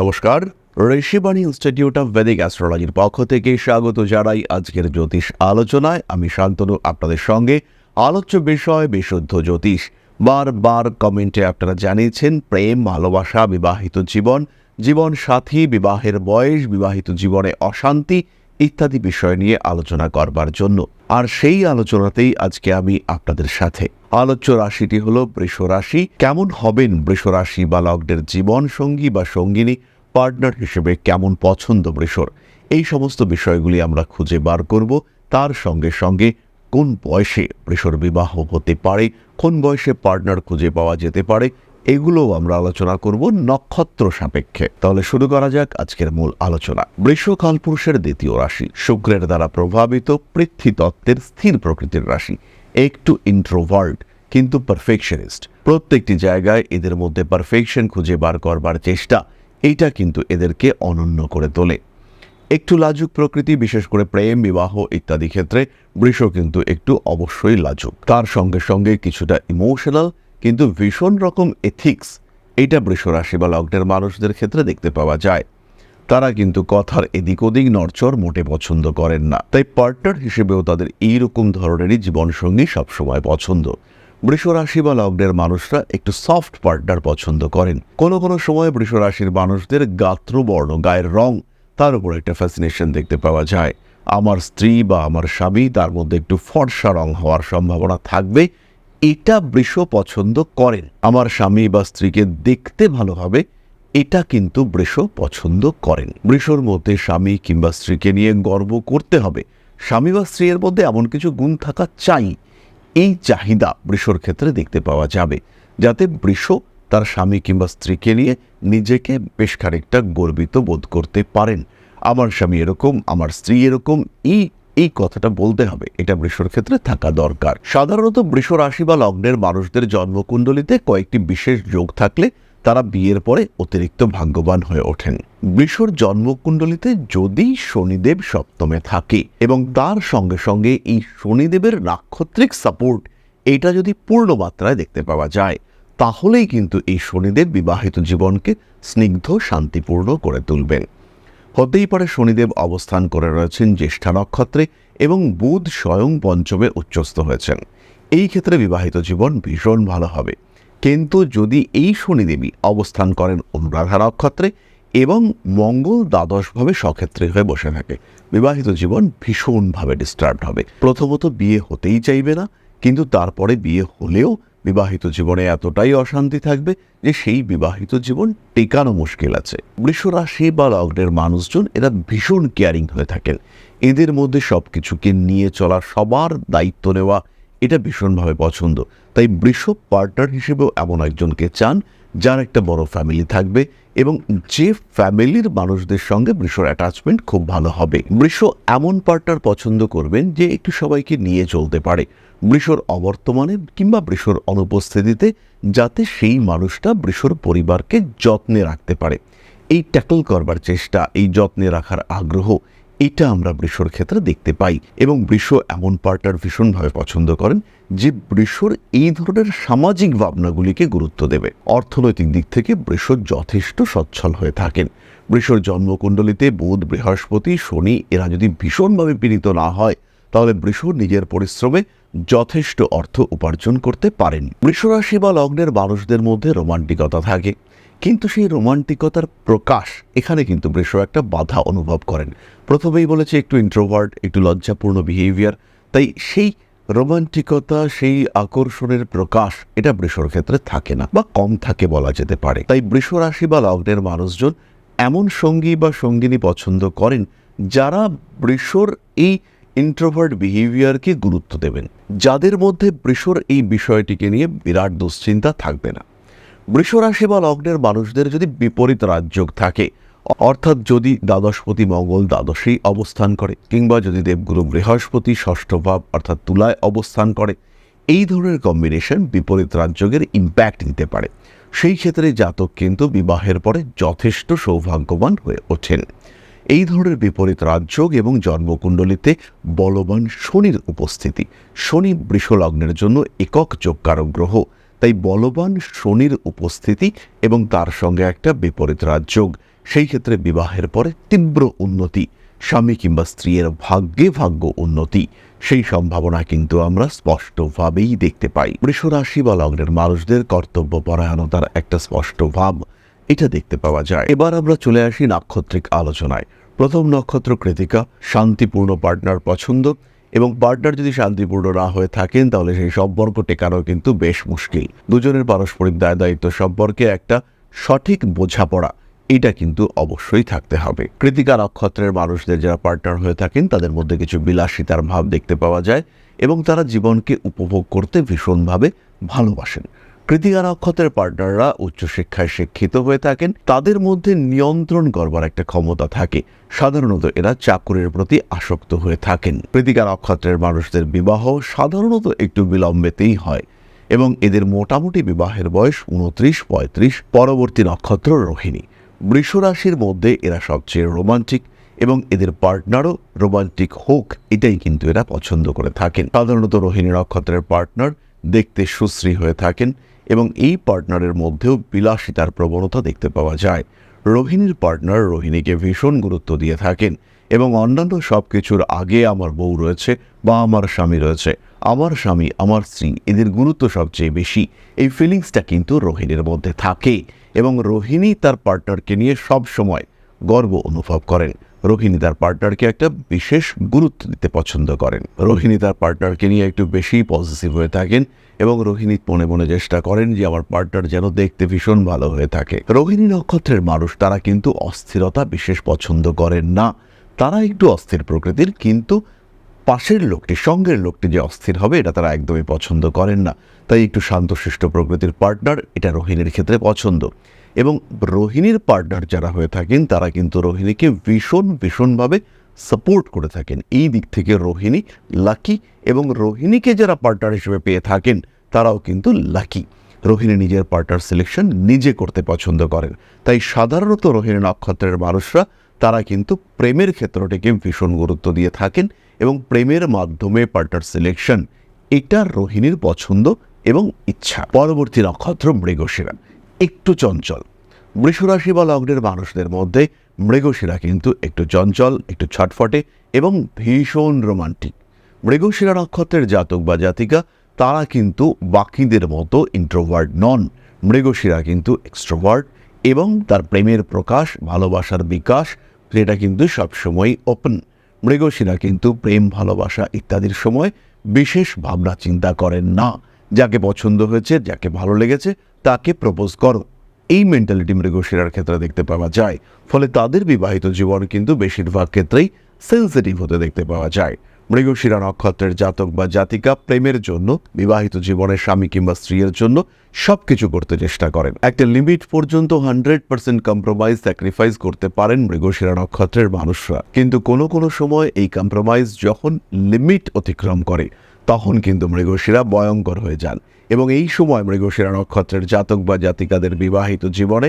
নমস্কার, Rishibani institute of Vedic অ্যাস্ট্রোলজির পক্ষ থেকে স্বাগত জানাই আজকের জ্যোতিষ আলোচনায়। আমি শান্তনু, আপনাদের সঙ্গে আলোচ্য বিষয়, বিশুদ্ধ জ্যোতিষ। বারবার কমেন্টে আপনারা জানিয়েছেন, প্রেম, ভালোবাসা, বিবাহিত জীবন জীবন সাথী, বিবাহের বয়স, বিবাহিত জীবনে অশান্তি ইত্যাদি বিষয় নিয়ে আলোচনা করবার জন্য। আর সেই আলোচনাতেই আজকে আমি আপনাদের সাথে আলোচ্য রাশিটি হলো বৃষ রাশি। কেমন হবেন বৃষ রাশি বা লগ্নের জীবন সঙ্গী বা সঙ্গিনী? পার্টনার হিসেবে কেমন পছন্দ বৃষর? এই সমস্ত বিষয়গুলি আমরা খুঁজে বার করব। তার সঙ্গে সঙ্গে কোন বয়সে বৃষর বিবাহ হতে পারে? কোন বয়সে পার্টনার খুঁজে পাওয়া যেতে পারে? এগুলোও আমরা আলোচনা করব নক্ষত্র সাপেক্ষে। তাহলে শুরু করা যাক আজকের মূল আলোচনা। বৃষ কালপুরুষের দ্বিতীয় রাশি। শুক্রের দ্বারা প্রভাবিত পৃথ্বী তত্ত্বের স্থির প্রকৃতির রাশি। একটু ইন্ট্রোভার্ট কিন্তু পারফেকশনিস্ট প্রত্যেকটি জায়গায় এদের মধ্যে পারফেকশন খুঁজে বার করবার চেষ্টা এইটা কিন্তু এদেরকে অনন্য করে তোলে। একটু লাজুক প্রকৃতি, বিশেষ করে প্রেম, বিবাহ ইত্যাদি ক্ষেত্রে বৃষ কিন্তু একটু অবশ্যই লাজুক। তার সঙ্গে সঙ্গে কিছুটা ইমোশনাল কিন্তু ভীষণ রকম এথিক্স এটা বৃষ রাশি বা লগ্নের মানুষদের ক্ষেত্রে দেখতে পাওয়া যায়। তারা কিন্তু কথার এদিক ওদিক নড়চড় মোটে পছন্দ করেন না। তাই পার্টনার হিসেবেও তাদের এইরকম ধরনেরই জীবনসঙ্গী সবসময় পছন্দ। বৃষ রাশি বা লগ্নের মানুষরা একটু সফট পার্টনার পছন্দ করেন। কোনো কোনো সময় বৃষ রাশির মানুষদের গাত্রবর্ণ গায়ের রং তার উপর একটা ফ্যাসিনেশন দেখতে পাওয়া যায়। আমার স্ত্রী বা আমার স্বামী তার মধ্যে একটু ফর্সা রং হওয়ার সম্ভাবনা থাকবে। এটা বৃষ পছন্দ করেন। আমার স্বামী বা স্ত্রীকে দেখতে ভালো হবে। এটা কিন্তু বৃষ পছন্দ করেন। বৃষর মধ্যে স্বামী কিংবা স্ত্রীকে নিয়ে গর্ব করতে হবে। স্বামী বা স্ত্রীর মধ্যে এমন কিছু গুণ থাকা চাই। এই চাহিদা বৃষর ক্ষেত্রে দেখতে পাওয়া যাবে। যাতে বৃষ তার স্বামী কিংবা স্ত্রীকে নিয়ে নিজেকে বেশ খানিকটা গর্বিত বোধ করতে পারেন। আমার স্বামী এরকম, আমার স্ত্রী এরকম, এই এই কথাটা বলতে হবে। এটা বৃষর ক্ষেত্রে থাকা দরকার। সাধারণত বৃষ রাশি বা লগ্নের মানুষদের জন্মকুণ্ডলিতে কয়েকটি বিশেষ যোগ থাকলে তারা বিয়ের পরে অতিরিক্ত ভাগ্যবান হয়ে ওঠেন। বৃষর জন্মকুণ্ডলিতে যদি শনিদেব সপ্তমে থাকে এবং তার সঙ্গে সঙ্গে এই শনিদেবের নাক্ষত্রিক সাপোর্ট এটা যদি পূর্ণ মাত্রায় দেখতে পাওয়া যায়, তাহলেই কিন্তু এই শনিদেব বিবাহিত জীবনকে স্নিগ্ধ, শান্তিপূর্ণ করে তুলবেন। হতেই পারে শনিদেব অবস্থান করে রয়েছেন জ্যেষ্ঠা নক্ষত্রে এবং বুধ স্বয়ং পঞ্চমে উচ্চস্থ হয়েছেন। এই ক্ষেত্রে বিবাহিত জীবন ভীষণ ভালো হবে। কিন্তু যদি এই শনিদেবী অবস্থান করেন অনুরাধা নক্ষত্রে এবং মঙ্গল দ্বাদশভাবে সক্ষেত্রে হয়ে বসে থাকে, বিবাহিত জীবন ভীষণভাবে ডিস্টার্বড হবে। প্রথমত বিয়ে হতেই চাইবে না, কিন্তু তারপরে বিয়ে হলেও বিবাহিত জীবনে এতটাই অশান্তি থাকবে যে সেই বিবাহিত জীবন টেকানো মুশকিল আছে। বৃষ রাশি বা লগ্নের মানুষজন এরা ভীষণ কেয়ারিং হয়ে থাকেন। এদের মধ্যে সব কিছুকে নিয়ে চলা সবার দায়িত্ব নেওয়া এটা ভীষণভাবে পছন্দ। তাই বৃষ পার্টনার হিসেবেও এমন একজনকে চান, যার একটা বড় ফ্যামিলি থাকবে এবং যে ফ্যামিলির মানুষদের সঙ্গে বৃষর অ্যাটাচমেন্ট খুব ভালো হবে। বৃষ এমন পার্টনার পছন্দ করবেন যে একটু সবাইকে নিয়ে চলতে পারে। বৃষর অবর্তমানে কিংবা বৃষর অনুপস্থিতিতে যাতে সেই মানুষটা বৃষর পরিবারকে যত্নে রাখতে পারে। এই ট্যাকল করবার চেষ্টা, এই যত্নে রাখার আগ্রহ এটা আমরা বৃষর ক্ষেত্রে দেখতে পাই এবং বৃষ এমন পার্টনার ভীষণভাবে পছন্দ করেন যে বৃষর এই ধরনের সামাজিক ভাবনাগুলিকে গুরুত্ব দেবে। অর্থনৈতিক দিক থেকে বৃষ যথেষ্ট সচ্ছল হয়ে থাকেন। বৃষর জন্মকুণ্ডলিতে বুধ, বৃহস্পতি, শনি এরা যদি ভীষণভাবে পীড়িত না হয়, তাহলে বৃষ নিজের পরিশ্রমে যথেষ্ট অর্থ উপার্জন করতে পারেন। বৃষরাশি বা লগ্নের মানুষদের মধ্যে রোমান্টিকতা থাকে। কিন্তু সেই রোমান্টিকতার প্রকাশ এখানে কিন্তু বৃষ একটা বাধা অনুভব করেন। প্রথমেই বলেছে একটু ইন্ট্রোভার্ট একটু লজ্জাপূর্ণ বিহেভিয়ার তাই সেই রোমান্টিকতা, সেই আকর্ষণের প্রকাশ এটা বৃষর ক্ষেত্রে থাকে না বা কম থাকে বলা যেতে পারে। তাই বৃষ রাশি বা লগ্নের মানুষজন এমন সঙ্গী বা সঙ্গিনী পছন্দ করেন যারা বৃষর এই ইন্ট্রোভার্ট বিহেভিয়ারকে গুরুত্ব দেবেন। যাদের মধ্যে বৃষর এই বিষয়টিকে নিয়ে বিরাট দুশ্চিন্তা থাকবে না। বৃষরাশি বা লগ্নের মানুষদের যদি বিপরীত রাজযোগ থাকে, অর্থাৎ যদি দ্বাদশপতি মঙ্গল দ্বাদশেই অবস্থান করে, কিংবা যদি দেবগুরু বৃহস্পতি ষষ্ঠ ভাব, অর্থাৎ তুলায় অবস্থান করে, এই ধরনের কম্বিনেশন বিপরীত রাজযোগের ইম্প্যাক্ট দিতে পারে। সেই ক্ষেত্রে জাতক কিন্তু বিবাহের পরে যথেষ্ট সৌভাগ্যবান হয়ে ওঠেন। এই ধরনের বিপরীত রাজযোগ এবং জন্মকুণ্ডলিতে বলবান শনির উপস্থিতি, শনি বৃষলগ্নের জন্য একক যোগকারক গ্রহ তাই বলবান শনির উপস্থিতি এবং তার সঙ্গে একটা বিপরীত রাজযোগ, সেই ক্ষেত্রে বিবাহের পরে তীব্র উন্নতি, স্বামী কিংবা স্ত্রীর ভাগ্যে ভাগ্য উন্নতি, সেই সম্ভাবনা কিন্তু আমরা স্পষ্টভাবেই দেখতে পাই। রাশি বা লগ্নের মানুষদের কর্তব্য পরায়ণতার একটা স্পষ্ট ভাব, এটা দেখতে পাওয়া যায়। এবার আমরা চলে আসি নাক্ষত্রিক আলোচনায়। প্রথম নক্ষত্র কৃতিকা, শান্তিপূর্ণ পার্টনার পছন্দ এবং পার্টনার যদি শান্তিপূর্ণ না হয়ে থাকেন, তাহলে সেই সম্পর্ক টেকানো কিন্তু বেশ মুশকিল। দুজনের পারস্পরিক দায় দায়িত্ব সম্পর্কে একটা সঠিক বোঝাপড়া, এটা কিন্তু অবশ্যই থাকতে হবে। কৃতিকা নক্ষত্রের মানুষদের যারা পার্টনার হয়ে থাকেন, তাদের মধ্যে কিছু বিলাসিতার ভাব দেখতে পাওয়া যায় এবং তারা জীবনকে উপভোগ করতে ভীষণভাবে ভালোবাসেন। কৃতিকা নক্ষত্রের পার্টনাররা উচ্চশিক্ষায় শিক্ষিত হয়ে থাকেন। তাদের মধ্যে নিয়ন্ত্রণ করবার একটা ক্ষমতা থাকে। সাধারণত এরা চাকুরের প্রতি আসক্ত হয়ে থাকেন। কৃতিকা নক্ষত্রের মানুষদের বিবাহ সাধারণত একটু বিলম্বেতেই হয় এবং এদের মোটামুটি বিবাহের বয়স উনত্রিশ, পঁয়ত্রিশ, পরবর্তী নক্ষত্র রোহিণী। বৃষ রাশির মধ্যে এরা সবচেয়ে রোমান্টিক এবং এদের পার্টনারও রোমান্টিক হোক, এটাই কিন্তু এরা পছন্দ করে থাকেন। সাধারণত রোহিণী নক্ষত্রের পার্টনার দেখতে সুশ্রী হয়ে থাকেন এবং এই পার্টনারের মধ্যেও বিলাসিতার প্রবণতা দেখতে পাওয়া যায়। রোহিণীর পার্টনার রোহিণীকে ভীষণ গুরুত্ব দিয়ে থাকেন এবং অন্যান্য সব কিছুর আগে আমার বউ রয়েছে বা আমার স্বামী রয়েছে। আমার স্বামী, আমার স্ত্রী, এদের গুরুত্ব সবচেয়ে বেশি। এই ফিলিংসটা কিন্তু রোহিণীর মধ্যে থাকে এবং রোহিণী তার পার্টনারকে নিয়ে সব সময় গর্ব অনুভব করেন। রোহিণী তার পার্টনারকে একটা বিশেষ গুরুত্ব দিতে পছন্দ করেন। রোহিণী তার পার্টনারকে নিয়ে একটু বেশি পজিটিভ হয়ে থাকেন এবং রোহিণী মনে মনে চেষ্টা করেন যে আমার পার্টনার যেন দেখতে ভীষণ ভালো হয়ে থাকে। রোহিণী নক্ষত্রের মানুষ, তারা কিন্তু অস্থিরতা বিশেষ পছন্দ করেন না। তারা একটু অস্থির প্রকৃতির, কিন্তু পাশের লোকটি, সঙ্গের লোকটি যে অস্থির হবে, এটা তারা একদমই পছন্দ করেন না। তাই একটু শান্তশিষ্ট প্রকৃতির পার্টনার এটা রোহিণীর ক্ষেত্রে পছন্দ। এবং রোহিণীর পার্টনার যারা হয়ে থাকেন, তারা কিন্তু রোহিণীকে ভীষণ, ভীষণভাবে সাপোর্ট করে থাকেন। এই দিক থেকে রোহিণী লাকি এবং রোহিণীকে যারা পার্টনার হিসেবে পেয়ে থাকেন, তারাও কিন্তু লাকি রোহিণী নিজের পার্টনার সিলেকশন নিজে করতে পছন্দ করেন। তাই সাধারণত রোহিণী নক্ষত্রের মানুষরা, তারা কিন্তু প্রেমের ক্ষেত্রটিকে ভীষণ গুরুত্ব দিয়ে থাকেন এবং প্রেমের মাধ্যমে পার্টনার সিলেকশন এটা রোহিণীর পছন্দ এবং ইচ্ছা। পরবর্তী নক্ষত্র মৃগশিরা। একটু চঞ্চল। বৃষরাশি বা লগ্নের মানুষদের মধ্যে মৃগশিরা কিন্তু একটু চঞ্চল, একটু ছটফটে এবং ভীষণ রোমান্টিক। মৃগশিরা নক্ষত্রের জাতক বা জাতিকা, তারা কিন্তু বাকিদের মতো ইন্ট্রোভার্ট নন। মৃগশিরা কিন্তু এক্সট্রোভার্ট এবং তার প্রেমের প্রকাশ, ভালোবাসার বিকাশ যেটা কিন্তু সবসময় ওপেন মৃগশিরা কিন্তু প্রেম, ভালোবাসা ইত্যাদির সময় বিশেষ ভাবনা চিন্তা করেন না। যাকে পছন্দ হয়েছে, যাকে ভালো লেগেছে তাকে প্রপোজ করো। এই মেন্টালিটি মৃগশিরার ক্ষেত্রে দেখতে পাওয়া যায়। ফলে তাদের বিবাহিত জীবন কিন্তু বেশিরভাগ ক্ষেত্রেই সেন্সিটিভ হতে দেখতে পাওয়া যায়। মৃগশিরা নক্ষত্রের জাতক বা জাতিকা প্রেমের জন্য, বিবাহিত জীবনের স্বামী কিংবা স্ত্রীর জন্য সব কিছু করতে চেষ্টা করেন। একটা লিমিট পর্যন্ত হান্ড্রেড পার্সেন্ট কম্প্রোমাইজ স্যাক্রিফাইস করতে পারেন মৃগশিরা নক্ষত্রের মানুষরা। কিন্তু কোনো কোনো সময় এই কম্প্রোমাইজ যখন লিমিট অতিক্রম করে তখন কিন্তু মৃগশিরা ভয়ঙ্কর হয়ে যান এবং এই সময় মৃগশিরা নক্ষত্রের জাতক বা জাতিকাদের বিবাহিত জীবনে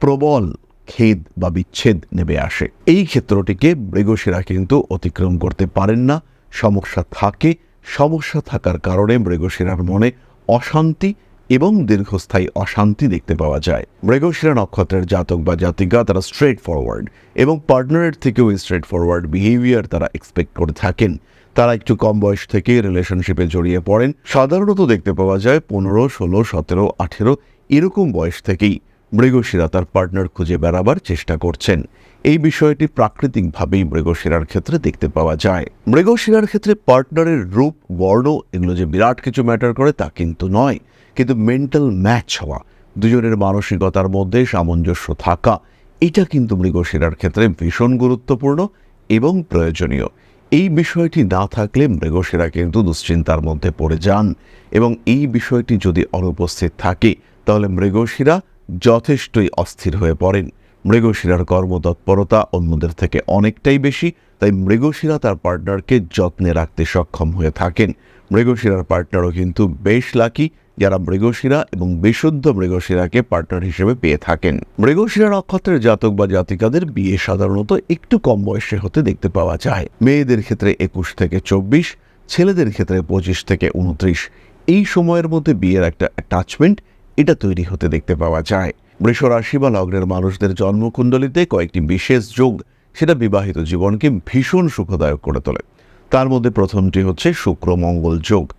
প্রবল খেদ বা বিচ্ছেদ নেমে আসে। এই ক্ষেত্রটিকে মৃগশিরা কিন্তু অতিক্রম করতে পারেন না। সমস্যা থাকে। সমস্যা থাকার কারণে মৃগশিরার মনে অশান্তি এবং দীর্ঘস্থায়ী অশান্তি দেখতে পাওয়া যায়। মৃগশিরা নক্ষত্রের জাতক বা জাতিকা তারা স্ট্রেট ফরওয়ার্ড এবং পার্টনারের থেকেও স্ট্রেট ফরওয়ার্ড বিহেভিয়ার তারা এক্সপেক্ট করে থাকেন। তারা একটু কম বয়স থেকে রিলেশনশিপে জড়িয়ে পড়েন। সাধারণত দেখতে পাওয়া যায় পনেরো, ষোলো, সতেরো, আঠেরো এরকম বয়স থেকেই মৃগশিরা তার পার্টনার খুঁজে বেড়াবার চেষ্টা করছেন। এই বিষয়টি প্রাকৃতিকভাবেই মৃগশিরার ক্ষেত্রে দেখতে পাওয়া যায়। মৃগশিরার ক্ষেত্রে পার্টনারের রূপ, বর্ণ এগুলো যে বিরাট কিছু ম্যাটার করে তা কিন্তু নয়। কিন্তু মেন্টাল ম্যাচ হওয়া, দুজনের মানসিকতার মধ্যে সামঞ্জস্য থাকা, এটা কিন্তু মৃগশিরার ক্ষেত্রে ভীষণ গুরুত্বপূর্ণ এবং প্রয়োজনীয়। এই বিষয়টি না থাকলে মৃগশিরা কিন্তু দুশ্চিন্তার মধ্যে পড়ে যান এবং এই বিষয়টি যদি অনুপস্থিত থাকে, তাহলে মৃগশিরা যথেষ্টই অস্থির হয়ে পড়েন। মৃগশিরার কর্মতৎপরতা অন্যদের থেকে অনেকটাই বেশি, তাই মৃগশিরা তার পার্টনারকে যত্নে রাখতে সক্ষম হয়ে থাকেন। মৃগশিরার পার্টনারও কিন্তু বেশ লাকি যারা মৃগশিরা এবং বিশুদ্ধ মৃগশিরাকে পার্টনার হিসেবে পেয়ে থাকেন। মৃগশিরা নক্ষত্রের জাতক বা জাতিকাদের বিয়ে সাধারণত একটু কম বয়সে হতে দেখতে পাওয়া যায়। মেয়েদের ক্ষেত্রে একুশ থেকে চব্বিশ, ছেলেদের ক্ষেত্রে পঁচিশ থেকে উনত্রিশ। এই সময়ের মধ্যে বিয়ের একটা অ্যাটাচমেন্ট এটা তৈরি হতে দেখতে পাওয়া যায়। বৃষ রাশি বা লগ্নের মানুষদের জন্মকুণ্ডলিতে কয়েকটি বিশেষ যোগ, সেটা বিবাহিত জীবনকে ভীষণ সুখদায়ক করে তোলে। তার মধ্যে প্রথমটি হচ্ছে শুক্র মঙ্গল যোগ।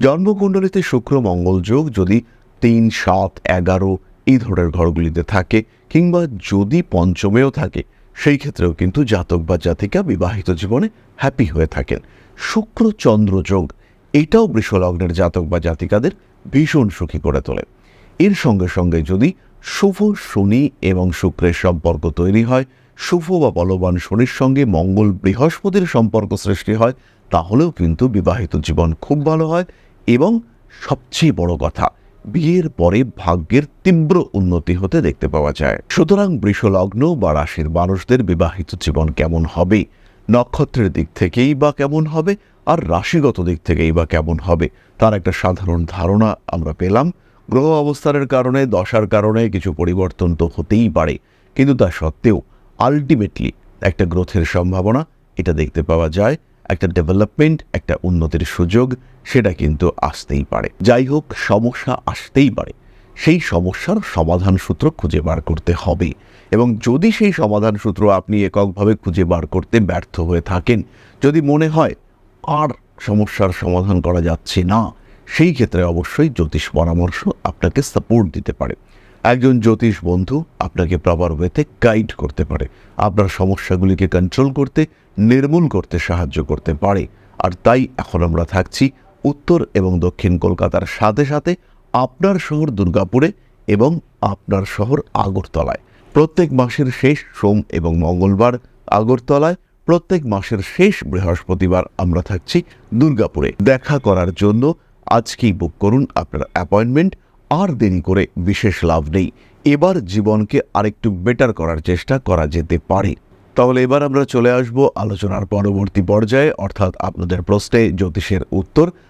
জন্মকুণ্ডলিতে শুক্র মঙ্গল যোগ যদি তিন, সাত, এগারো এই ধরনের ঘরগুলিতে থাকে কিংবা যদি পঞ্চমেও থাকে, সেই ক্ষেত্রেও কিন্তু জাতক বা জাতিকা বিবাহিত জীবনে হ্যাপি হয়ে থাকেন। শুক্র, চন্দ্র যোগ, এটাও বৃষলগ্নের জাতক বা জাতিকাদের ভীষণ সুখী করে তোলে। এর সঙ্গে সঙ্গে যদি শুভ, শনি এবং শুক্রের সম্পর্ক তৈরি হয় শুভ বা বলবান শনির সঙ্গে মঙ্গল বৃহস্পতির সম্পর্ক সৃষ্টি হয়, তাহলেও কিন্তু বিবাহিত জীবন খুব ভালো হয় এবং সবচেয়ে বড় কথা, বিয়ের পরে ভাগ্যের তীব্র উন্নতি হতে দেখতে পাওয়া যায়। সুতরাং বৃষলগ্ন বা রাশির মানুষদের বিবাহিত জীবন কেমন হবে, নক্ষত্রের দিক থেকেই বা কেমন হবে, আর রাশিগত দিক থেকেই বা কেমন হবে, তার একটা সাধারণ ধারণা আমরা পেলাম। গ্রহ অবস্থানের কারণে, দশার কারণে কিছু পরিবর্তন তো হতেই পারে, কিন্তু তা সত্ত্বেও আলটিমেটলি একটা গ্রোথের সম্ভাবনা, এটা দেখতে পাওয়া যায়, একটা ডেভেলপমেন্ট একটা উন্নতির সুযোগ, সেটা কিন্তু আসতেই পারে। যাই হোক, সমস্যা আসতেই পারে। সেই সমস্যার সমাধান সূত্র খুঁজে বার করতে হবে। এবং যদি সেই সমাধান সূত্র আপনি এককভাবে খুঁজে বার করতে ব্যর্থ হয়ে থাকেন, যদি মনে হয় আর সমস্যার সমাধান করা যাচ্ছে না, সেই ক্ষেত্রে অবশ্যই জ্যোতিষ পরামর্শ আপনাকে সাপোর্ট দিতে পারে। একজন জ্যোতিষ বন্ধু আপনাকে প্রপার ওয়েতে গাইড করতে পারে। আপনার সমস্যাগুলিকে কন্ট্রোল করতে, নির্মূল করতে সাহায্য করতে পারে। আর তাই এখন আমরা থাকছি উত্তর এবং দক্ষিণ কলকাতার সাথে সাথে আপনার শহর দুর্গাপুরে এবং আপনার শহর আগরতলায়। প্রত্যেক মাসের শেষ সোম এবং মঙ্গলবার আগরতলায়, প্রত্যেক মাসের শেষ বৃহস্পতিবার আমরা থাকছি দুর্গাপুরে। দেখা করার জন্য আজকেই বুক করুন আপনার অ্যাপয়েন্টমেন্ট আর দেরি করে বিশেষ লাভ নেই। এবার জীবনকে আরেকটু বেটার করার চেষ্টা করা যেতে পারে। তাহলে এবার আমরা চলে আসব আলোচনার পরবর্তী পর্যায়ে, অর্থাৎ আপনাদের প্রশ্নে জ্যোতিষের উত্তর।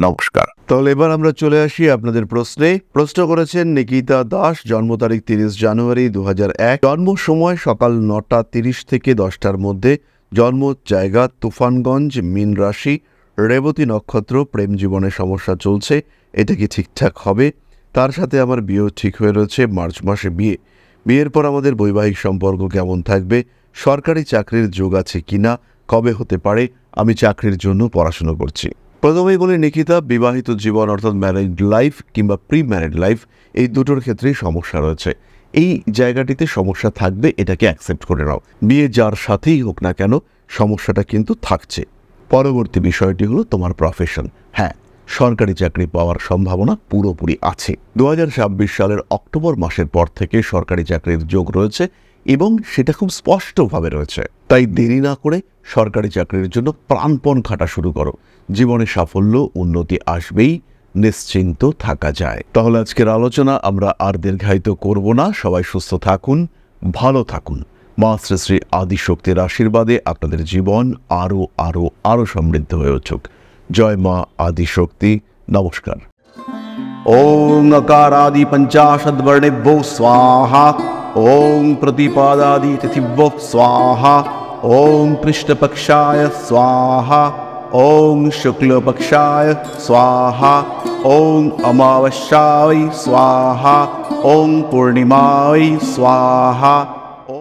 নমস্কার। তাহলে এবার আমরা চলে আসি আপনাদের প্রশ্নে। প্রশ্ন করেছেন নিকিতা দাস, জন্ম তারিখ তিরিশ জানুয়ারি দু হাজার এক। জন্ম সময় সকাল নটা তিরিশ থেকে দশটার মধ্যে। জন্ম জায়গা তুফানগঞ্জ, মিন রাশি। রেবতী নক্ষত্র, প্রেম জীবনে সমস্যা চলছে, এটা কি ঠিকঠাক হবে? তার সাথে আমার বিয়েও ঠিক হয়ে রয়েছে, মার্চ মাসে বিয়ে। বিয়ের পর আমাদের বৈবাহিক সম্পর্ক কেমন থাকবে? সরকারি চাকরির যোগ আছে কিনা? কবে হতে পারে? আমি চাকরির জন্য পড়াশুনো করছি। প্রথমেই বলি, নিকিতা, বিবাহিত জীবন অর্থাৎ ম্যারিড লাইফ কিংবা প্রি ম্যারিড লাইফ এই দুটোর ক্ষেত্রেই সমস্যা রয়েছে। এই জায়গাটিতে সমস্যা থাকবে, এটাকে অ্যাকসেপ্ট করে নাও। বিয়ে যার সাথেই হোক না কেন, সমস্যাটা কিন্তু থাকছে। পরবর্তী বিষয়টি হলো তোমার প্রফেশন হ্যাঁ সরকারি চাকরি পাওয়ার সম্ভাবনা পুরোপুরি আছে। দু হাজার ছাব্বিশ সালের অক্টোবর মাসের পর থেকে সরকারি চাকরির যোগ রয়েছে এবং সেটা খুব স্পষ্টভাবে রয়েছে। তাই দেরি না করে সরকারি চাকরির জন্য প্রাণপণ খাটা শুরু করো। জীবনে সাফল্য, উন্নতি আসবেই, নিশ্চিন্ত থাকা যায়। তাহলে আজকের আলোচনা আমরা আর দীর্ঘায়িত করব না। সবাই সুস্থ থাকুন, ভালো থাকুন। মা শ্রী শ্রী আদিশক্তির আশীর্বাদে আপনাদের জীবন আরও আরও আরও সমৃদ্ধ হয়ে উঠুক। জয় মা আদিশক্তি। নমস্কার। ওম নকারাদি পঞ্চাশদ্বর্ণেভ্যো স্বাহা। ॐ प्रतिपादादितिथिभो स्वाहा ॐ कृष्णपक्षाय स्वाहा ॐ शुक्लपक्षाय स्वाहा ॐ अमावस्यायै स्वाहा ॐ पूर्णिमायै स्वाहा।